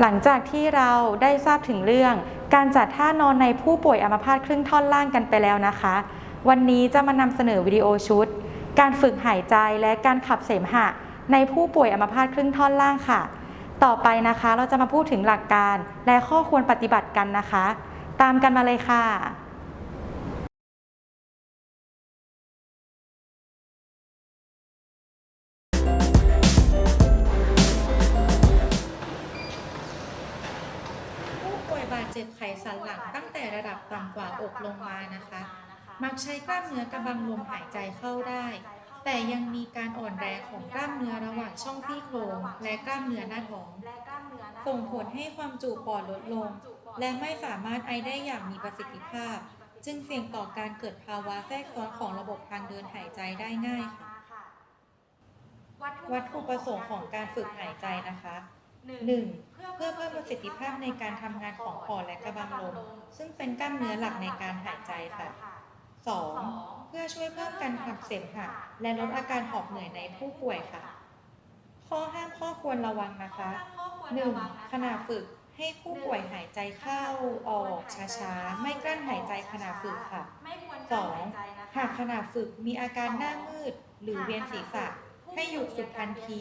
หลังจากที่เราได้ทราบถึงเรื่อง การจัดท่านอนในผู้ป่วยอัมพาตครึ่งท่อนล่างกันไปแล้วนะคะ วันนี้จะมานำเสนอวิดีโอชุด การฝึกหายใจและการขับเสมหะ ในผู้ป่วยอัมพาตครึ่งท่อนล่างค่ะ ต่อไปนะคะเราจะมาพูดถึงหลักการและข้อควรปฏิบัติกันนะคะ ตามกันมาเลยค่ะ ตั้งแต่ระดับต่ำกว่าอกลงมานะคะ มักใช้กล้ามเนื้อกระบังลมหายใจเข้าได้ แต่ยังมีการอ่อนแรงของกล้ามเนื้อระหว่างช่องซี่โครงและกล้ามเนื้อหน้าท้อง ส่งผลให้ความจุปอดลดลง และไม่สามารถไอได้อย่างมีประสิทธิภาพ จึงเสี่ยงต่อการเกิดภาวะแทรกซ้อนของระบบทางเดินหายใจได้ง่ายค่ะวัตถุประสงค์ของการฝึกหายใจนะคะ 1. เพื่อเพิ่มประสิทธิภาพในการทำงานของปอดและกระบังลม ซึ่งเป็นกล้ามเนื้อหลักในการหายใจค่ะ 2. เพื่อช่วยเพิ่มการขับเสมหะและลดอาการหอบเหนื่อยในผู้ป่วยค่ะ ข้อห้ามข้อควรระวังนะคะ 1. ขณะฝึกให้ผู้ป่วยหายใจเข้าออกช้าๆ ไม่กลั้นหายใจขณะฝึกค่ะ 2. หากขณะฝึกมีอาการหน้ามืด หรือเวียนศีรษะ ให้หยุดฝึกทันที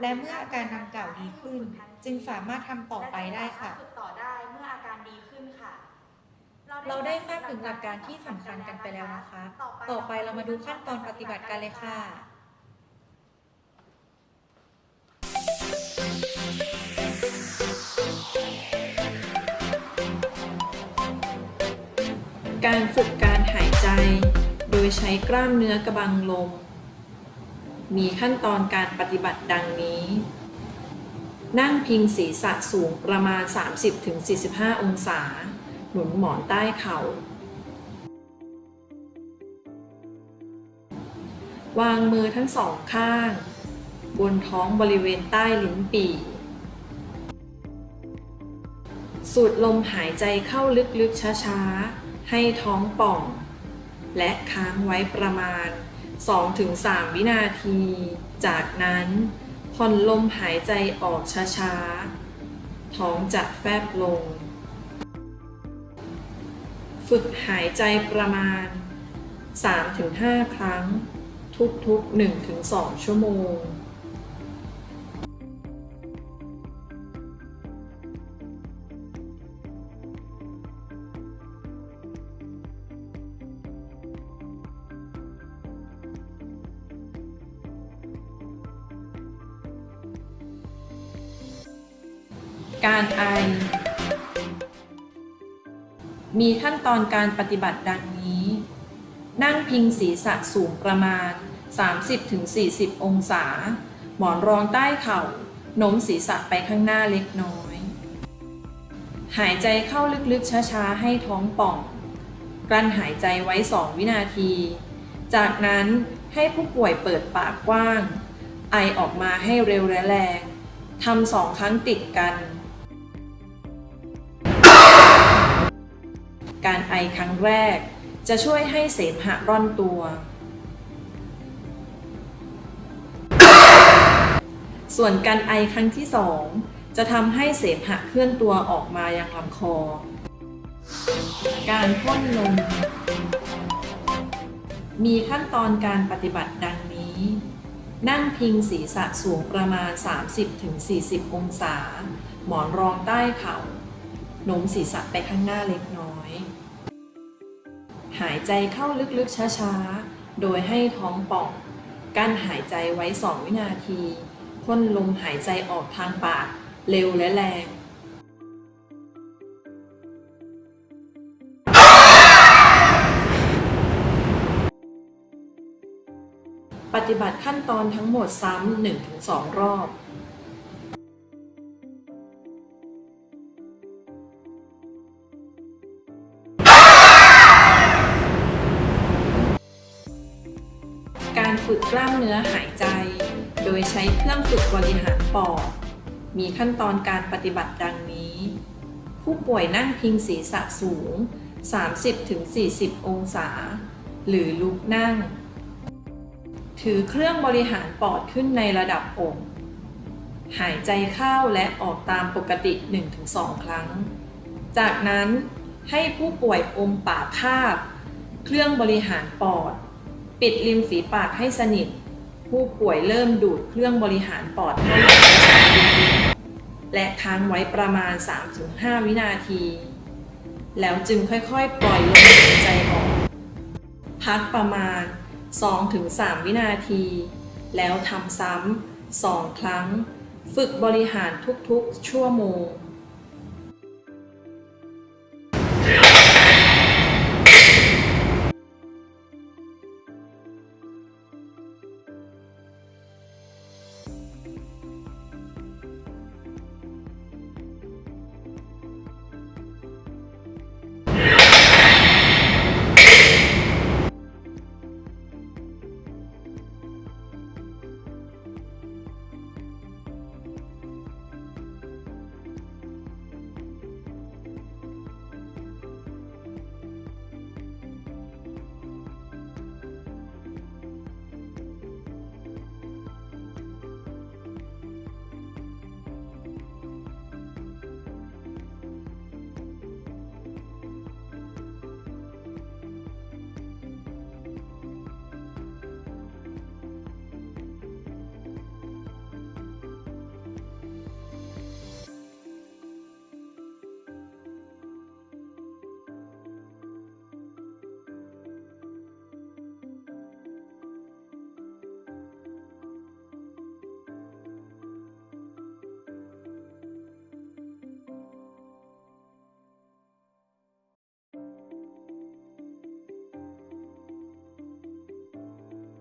และเมื่ออาการดังกล่าวดีขึ้น จึงสามารถทำต่อไปได้ค่ะ ฝึกต่อได้เมื่ออาการดีขึ้นค่ะ เราได้ทราบถึงหลักการที่สำคัญกันไปแล้วนะคะ ต่อไปเรามาดูขั้นตอนปฏิบัติกันเลยค่ะ การฝึกการหายใจ โดยใช้กล้ามเนื้อกระบังลม มีขั้นตอนการปฏิบัติดังนี้ นั่งพิงศีรษะสูงประมาณ 30-45 องศา หนุนหมอนใต้เขา่าวางมือทั้งสองข้าง บนท้องบริเวณใต้ลิ้นปี่ สูดลมหายใจเข้าลึกๆช้าๆ ให้ท้องป่อง และค้างไว้ประมาณ 2-3 วินาที จากนั้นผ่อนลมหายใจออกช้าๆ ท้องจะแฟบลง ฝึกหายใจประมาณ 3-5 ครั้ง ทุกๆ 1-2 ชั่วโมง การไอ มีขั้นตอนการปฏิบัติดังนี้ นั่งพิงศีรษะสูงประมาณ 30-40 องศา หมอนรองใต้เข่าโน้มศีรษะไปข้างหน้าเล็กน้อย หายใจเข้าลึกๆช้าๆ ให้ท้องป่อง กลั้นหายใจไว้ 2 วินาที จากนั้นให้ผู้ป่วยเปิดปากกว้าง ไอออกมาให้เร็วและแรงทำสองครั้งติดกัน การไอครั้งแรก จะช่วยให้เสมหะร่อนตัว ส่วนการไอครั้งที่สองจะทำให้เสมหะเคลื่อนตัวออกมายังลำคอ การพ่นลม มีขั้นตอนการปฏิบัติดังนี้ นั่งพิงศีรษะสูงประมาณ 30-40 องศา หมอนรองใต้เข่า โน้มศีรษะไปข้างหน้าเล็กน้อย หายใจเข้าลึกๆช้าๆ โดยให้ท้องป่องกั้นหายใจไว้2วินาทีพ่นลมหายใจออกทางปากเร็วและแรงปฏิบัติขั้นตอนทั้งหมดซ้ำ1-2 รอบ ฝึกกล้ามเนื้อหายใจ โดยใช้เครื่องฝึกบริหารปอด มีขั้นตอนการปฏิบัติดังนี้ ผู้ป่วยนั่งพิงศีรษะสูง 30-40 องศา หรือลุกนั่ง ถือเครื่องบริหารปอดขึ้นในระดับอก หายใจเข้าและออกตามปกติ 1-2 ครั้ง จากนั้นให้ผู้ป่วยอมปากคาบ เครื่องบริหารปอด ปิดริมฝีปากให้สนิท ผู้ป่วยเริ่มดูดเครื่องบริหารปอดเข้าและค้างไว้ประมาณ 3-5 วินาที แล้วจึงค่อยๆ ปล่อยลมหายใจออก พักประมาณ 2-3 วินาที แล้วทำซ้ำ 2 ครั้ง ฝึกบริหารทุกๆ ชั่วโมง